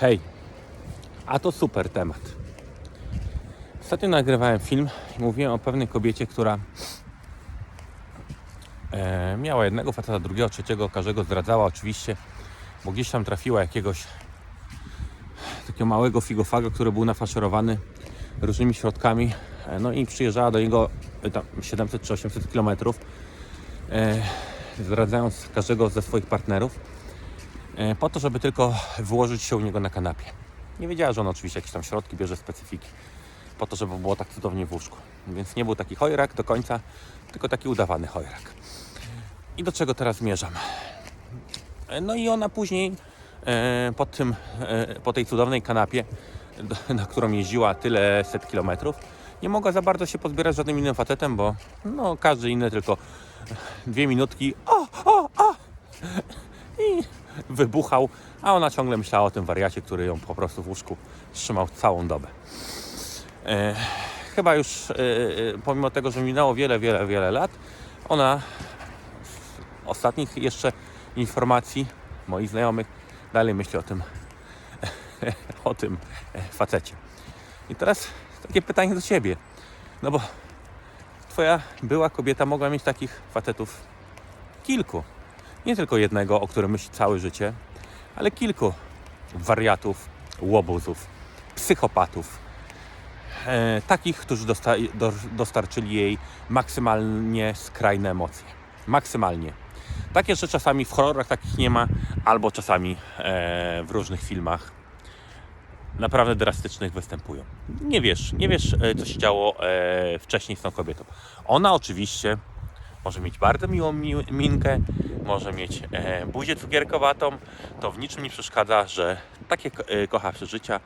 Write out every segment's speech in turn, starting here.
Hej, a to super temat. Ostatnio nagrywałem film i mówiłem o pewnej kobiecie, która e, miała jednego faceta, drugiego, trzeciego, każdego zdradzała oczywiście, bo gdzieś tam trafiła jakiegoś takiego małego figofaga, który był nafaszerowany różnymi środkami, e, no i przyjeżdżała do niego e, tam 700 czy 800 kilometrów, e, zdradzając każdego ze swoich partnerów po to, żeby tylko wyłożyć się u niego na kanapie. Nie wiedziała, że on oczywiście jakieś tam środki bierze, specyfiki, po to, żeby było tak cudownie w łóżku. Więc nie był taki chojrak do końca, tylko taki udawany chojrak. I do czego teraz zmierzam? E, No i ona później e, po, tym, e, po tej cudownej kanapie, na którą jeździła tyle set kilometrów, nie mogła za bardzo się pozbierać z żadnym innym facetem, bo no, każdy inny tylko dwie minutki o, wybuchał, a ona ciągle myślała o tym wariacie, który ją po prostu w łóżku trzymał całą dobę. E, chyba już, e, e, pomimo tego, że minęło wiele, wiele, wiele lat, ona z ostatnich jeszcze informacji moich znajomych dalej myśli o tym, o tym e, facecie. I teraz takie pytanie do Ciebie. No bo Twoja była kobieta mogła mieć takich facetów kilku. Nie tylko jednego, o którym myśli całe życie, ale kilku wariatów, łobuzów, psychopatów. E, takich, którzy dosta- do, dostarczyli jej maksymalnie skrajne emocje. Maksymalnie. Takie, że czasami w horrorach takich nie ma, albo czasami e, w różnych filmach naprawdę drastycznych występują. Nie wiesz, nie wiesz, e, co się działo e, wcześniej z tą kobietą. Ona oczywiście może mieć bardzo miłą mi- minkę, może mieć e, buzię cukierkowatą. To w niczym nie przeszkadza, że takie e, kocha przeżycia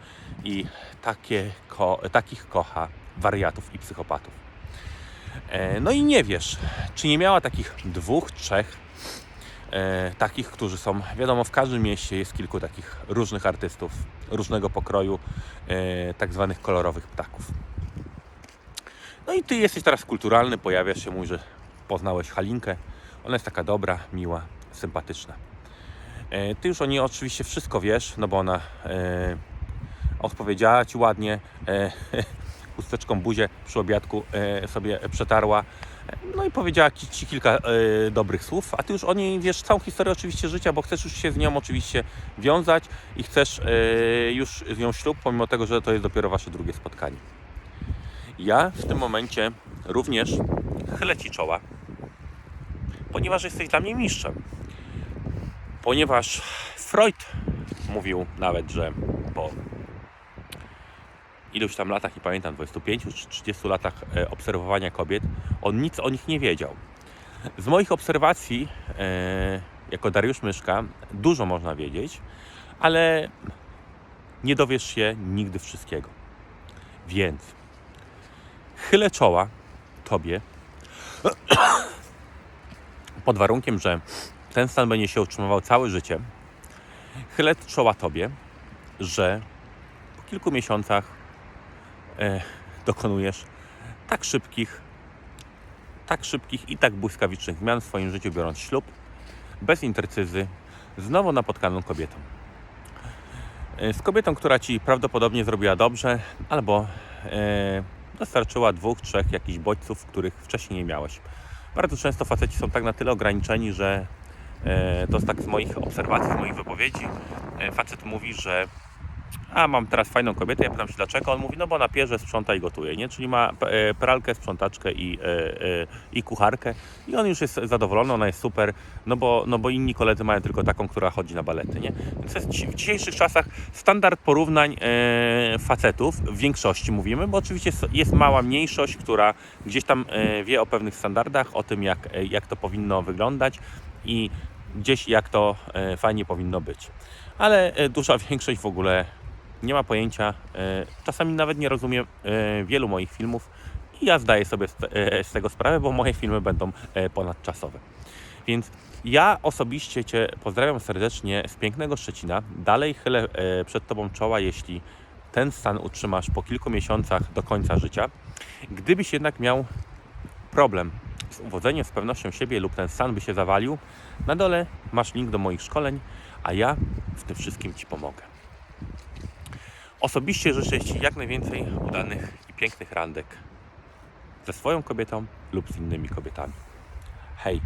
i takie ko- takich kocha wariatów i psychopatów. E, no i nie wiesz, czy nie miała takich dwóch, trzech e, takich, którzy są, wiadomo, w każdym mieście jest kilku takich różnych artystów, różnego pokroju, e, tak zwanych kolorowych ptaków. No i ty jesteś teraz kulturalny, pojawiasz się, mówi, że poznałeś Halinkę. Ona jest taka dobra, miła, sympatyczna. E, ty już o niej oczywiście wszystko wiesz, no bo ona e, odpowiedziała ci ładnie, e, chusteczką buzię przy obiadku e, sobie przetarła. No i powiedziała ci, ci kilka e, dobrych słów, a ty już o niej wiesz całą historię oczywiście życia, bo chcesz już się z nią oczywiście wiązać i chcesz e, już z nią ślub, pomimo tego, że to jest dopiero wasze drugie spotkanie. Ja w tym momencie również chylę ci czoła, ponieważ jesteś dla mnie mistrzem. Ponieważ Freud mówił nawet, że po iluś tam latach, nie pamiętam, 25 czy 30 latach e, obserwowania kobiet, on nic o nich nie wiedział. Z moich obserwacji, e, jako Dariusz Myszka, dużo można wiedzieć, ale nie dowiesz się nigdy wszystkiego. Więc chylę czoła Tobie pod warunkiem, że ten stan będzie się utrzymywał całe życie. Chylę czoła Tobie, że po kilku miesiącach e, dokonujesz tak szybkich, tak szybkich i tak błyskawicznych zmian w swoim życiu, biorąc ślub, bez intercyzy, z nowo napotkaną kobietą. E, Z kobietą, która Ci prawdopodobnie zrobiła dobrze, albo e, dostarczyła dwóch, trzech jakichś bodźców, których wcześniej nie miałeś. Bardzo często faceci są tak na tyle ograniczeni, że e, to jest tak z moich obserwacji, z moich wypowiedzi. E, facet mówi, że a mam teraz fajną kobietę, ja pytam się dlaczego, on mówi, no bo na pierze sprząta i gotuje, nie? Czyli ma e, pralkę, sprzątaczkę i, e, e, i kucharkę i on już jest zadowolony, ona jest super, no bo, no bo inni koledzy mają tylko taką, która chodzi na balety, nie? Więc jest w dzisiejszych czasach standard porównań facetów, w większości mówimy, bo oczywiście jest, mała mniejszość, która gdzieś tam wie o pewnych standardach, o tym jak, jak to powinno wyglądać i gdzieś jak to fajnie powinno być. Ale duża większość w ogóle nie ma pojęcia, e, czasami nawet nie rozumie e, wielu moich filmów i ja zdaję sobie z, e, tego sprawę, bo moje filmy będą ponadczasowe. Więc ja osobiście Cię pozdrawiam serdecznie z pięknego Szczecina. Dalej chylę przed Tobą czoła, jeśli ten stan utrzymasz po kilku miesiącach do końca życia. Gdybyś jednak miał problem z uwodzeniem, z pewnością siebie lub ten stan by się zawalił, na dole masz link do moich szkoleń, a ja w tym wszystkim Ci pomogę. Osobiście życzę Ci jak najwięcej udanych i pięknych randek ze swoją kobietą lub z innymi kobietami. Hej!